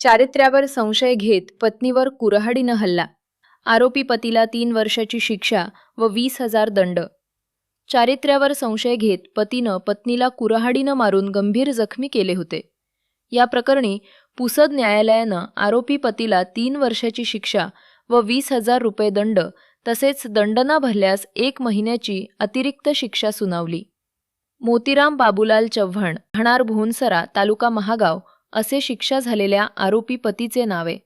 चारित्र्यावर संशय घेत पत्नीवर कुऱ्हाडीनं हल्ला. आरोपी पतीला तीन वर्षाची शिक्षा व वीस हजार दंड. चारित्र्यावर संशय घेत पतीनं पत्नीला कुऱ्हाडीनं मारून गंभीर जखमी केले होते. या प्रकरणी पुसद न्यायालयानं आरोपी पतीला तीन वर्षाची शिक्षा व वीस हजार रुपये दंड तसेच दंड न भरल्यास एक महिन्याची अतिरिक्त शिक्षा सुनावली. मोतीराम बाबूलाल चव्हाण राहणार भोनसरा तालुका महागाव असे शिक्षा झालेल्या आरोपी पतीचे नावे.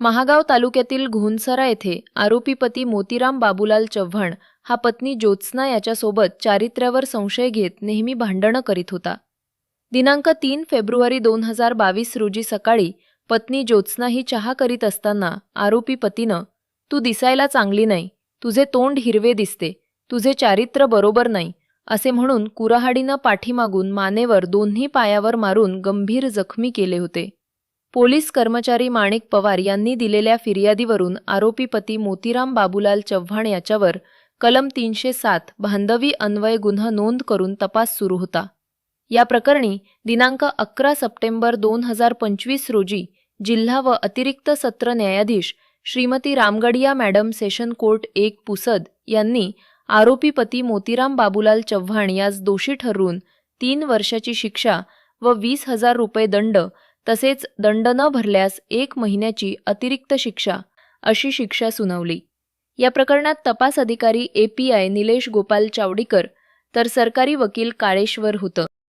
महागाव तालुक्यातील घोनसरा येथे आरोपी पती मोतीराम बाबूलाल चव्हाण हा पत्नी ज्योत्स्ना याच्यासोबत चारित्र्यावर संशय घेत नेहमी भांडणं करीत होता. दिनांक तीन फेब्रुवारी दोन हजार बावीस रोजी सकाळी पत्नी ज्योत्स्ना ही चहा करीत असताना आरोपी पतीनं तू दिसायला चांगली नाही तुझे तोंड हिरवे दिसते तुझे चारित्र्य बरोबर नाही असे म्हणून कुऱ्हाडीनं पाठीमागून मानेवर दोन्ही पायावर मारून गंभीर जखमी केले होते. पोलीस कर्मचारी माणिक पवार यांनी दिलेल्या फिर्यादीवरून आरोपी पती मोतीराम बाबूलाल चव्हाण याच्यावर कलम तीनशे सात बांधवी अन्वय गुन्हा नोंद करून तपास सुरू होता. या प्रकरणी दिनांक अकरा सप्टेंबर दोन हजार पंचवीस रोजी जिल्हा व अतिरिक्त सत्र न्यायाधीश Shrimati Ramgadia madam session court एक पुसद यांनी आरोपी पती मोतीराम बाबूलाल चव्हाण यास दोषी ठरवून तीन वर्षाची शिक्षा व वीस हजार रुपये दंड तसेच दंड न भरल्यास एक महिन्याची अतिरिक्त शिक्षा अशी शिक्षा सुनावली. या प्रकरणात तपास अधिकारी A P I Nilesh Gopal Chawdikar तर सरकारी वकील काळेश्वर होतं.